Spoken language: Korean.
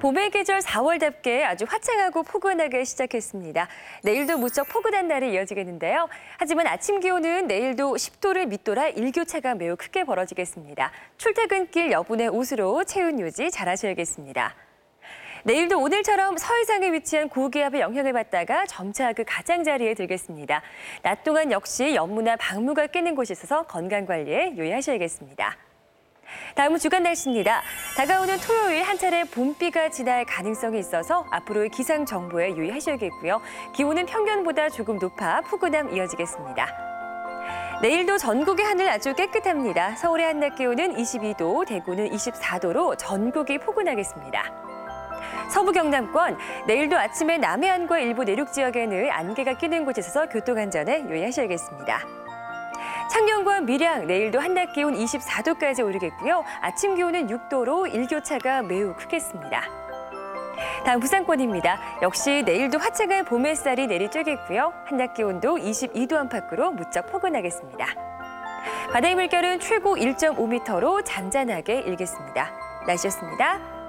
봄의 계절 4월답게 아주 화창하고 포근하게 시작했습니다. 내일도 무척 포근한 날이 이어지겠는데요. 하지만 아침 기온은 내일도 10도를 밑돌아 일교차가 매우 크게 벌어지겠습니다. 출퇴근길 여분의 옷으로 체온 유지 잘하셔야겠습니다. 내일도 오늘처럼 서해상에 위치한 고기압의 영향을 받다가 점차 그 가장자리에 들겠습니다. 낮 동안 역시 연무나 방무가 끼는 곳이 있어서 건강 관리에 유의하셔야겠습니다. 다음은 주간 날씨입니다. 다가오는 토요일 한 차례 봄비가 지날 가능성이 있어서 앞으로의 기상 정보에 유의하셔야겠고요. 기온은 평년보다 조금 높아 푸근함 이어지겠습니다. 내일도 전국의 하늘 아주 깨끗합니다. 서울의 한낮 기온은 22도, 대구는 24도로 전국이 포근하겠습니다. 서부 경남권 내일도 아침에 남해안과 일부 내륙 지역에는 안개가 끼는 곳에 있어서 교통 안전에 유의하셔야겠습니다. 창녕과 밀양 내일도 한낮 기온 24도까지 오르겠고요. 아침 기온은 6도로 일교차가 매우 크겠습니다. 다음 부산권입니다. 역시 내일도 화창한 봄 햇살이 내리쬐겠고요. 한낮 기온도 22도 안팎으로 무척 포근하겠습니다. 바다의 물결은 최고 1.5m로 잔잔하게 일겠습니다. 날씨였습니다.